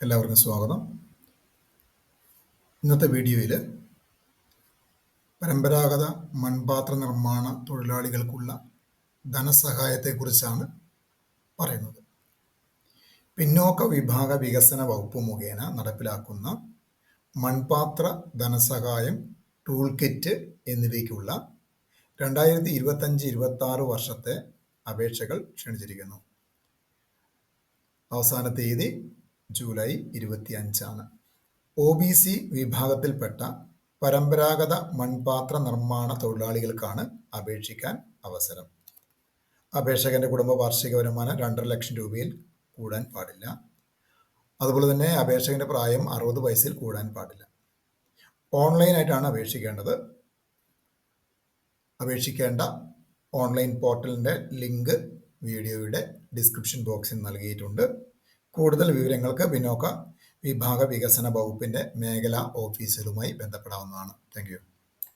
നിറഞ്ഞ സ്വാഗതം. ഇന്നത്തെ വീഡിയോയിൽ പരമ്പരാഗത മൺപാത്ര നിർമ്മാണ തൊഴിലാളികൾക്കുള്ള ധനസഹായത്തെക്കുറിച്ചാണ് പറയുന്നത്. പിന്നോക്ക വിഭാഗ വികസന വകുപ്പ് മുഖേന നടപ്പിലാക്കുന്ന മൺപാത്ര ധനസഹായം ടൂൾ കിറ്റ് എന്നിവയ്ക്കുള്ള രണ്ടായിരത്തി ഇരുപത്തഞ്ച് ഇരുപത്തി ആറ് വർഷത്തെ അപേക്ഷകൾ ക്ഷണിച്ചിരിക്കുന്നു. അവസാന തീയതി ജൂലൈ ഇരുപത്തി അഞ്ചാണ് ഒ ബി സി വിഭാഗത്തിൽപ്പെട്ട പരമ്പരാഗത മൺപാത്ര നിർമ്മാണ തൊഴിലാളികൾക്കാണ് അപേക്ഷിക്കാൻ അവസരം. അപേക്ഷകന്റെ കുടുംബ വാർഷിക വരുമാനം രണ്ടര ലക്ഷം രൂപയിൽ കൂടാൻ പാടില്ല. അതുപോലെ തന്നെ അപേക്ഷകന്റെ പ്രായം അറുപത് വയസ്സിൽ കൂടാൻ പാടില്ല. ഓൺലൈനായിട്ടാണ് അപേക്ഷിക്കേണ്ടത്. അപേക്ഷിക്കേണ്ട ഓൺലൈൻ പോർട്ടലിന്റെ ലിങ്ക് വീഡിയോയുടെ ഡിസ്ക്രിപ്ഷൻ ബോക്സിൽ നൽകിയിട്ടുണ്ട്. കൂടുതൽ വിവരങ്ങൾക്ക് പിന്നോക്ക വിഭാഗ വികസന വകുപ്പിന്റെ മേഖലാ ഓഫീസുകളുമായി ബന്ധപ്പെടാവുന്നതാണ്. താങ്ക്